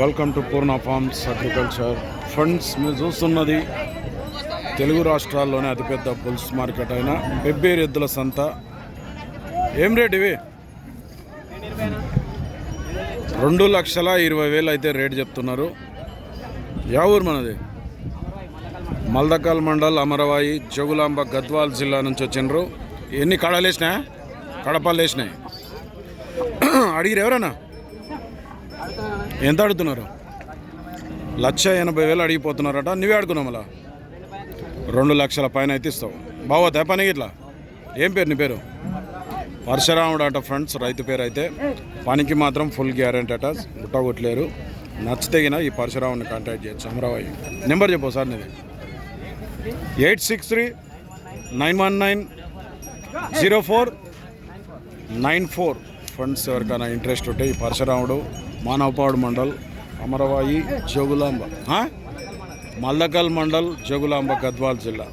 Welcome to Purna farms agriculture funds మీరు చూస్తున్నది తెలుగు రాష్ట్రాల్లోనే అతిపెద్ద బుల్స్ మార్కెట్ అయిన పెబ్బేరు ఎద్దుల సంత. ఏం రేట్ ఇవి? రెండు లక్షల ఇరవై వేలు అయితే రేట్ చెప్తున్నారు. యా ఊరు మనది? మల్దకల్ మండల్ అమరవాయి జగులాంబ గద్వాల్ జిల్లా నుంచి వచ్చిండ్రు. ఎన్ని కడలేసినాయా? కడపాలు కడపలు వేసినాయి అడిగిరు ఎవరన్నా? ఎంత అడుగుతున్నారు? లక్ష ఎనభై వేలు అడిగిపోతున్నారట. నువ్వే అడుగున్నావు మళ్ళా? రెండు లక్షల పైన అయితే ఇస్తావు. బావోతా పని ఇట్లా? ఏం పేరు నీ పేరు? పరశురాముడు అట ఫ్రెండ్స్ రైతు పేరు అయితే. పనికి మాత్రం ఫుల్ గ్యారెంటీ అట. గుట్టగొట్టలేరు. నచ్చితేగిన ఈ పరశురాముని కాంటాక్ట్ చేయొచ్చు. అమరావతి. నెంబర్ చెప్పు సార్ నీది. Eight six three nine one nine zero four nine four. Friends ఎవరికైనా ఇంట్రెస్ట్ ఉంటే ఈ పరశురాముడు మానవపాడు మండల్ అమరవాయి జోగులాంబ మల్లకల్ మండల్ జోగులాంబ గద్వాల్ జిల్లా.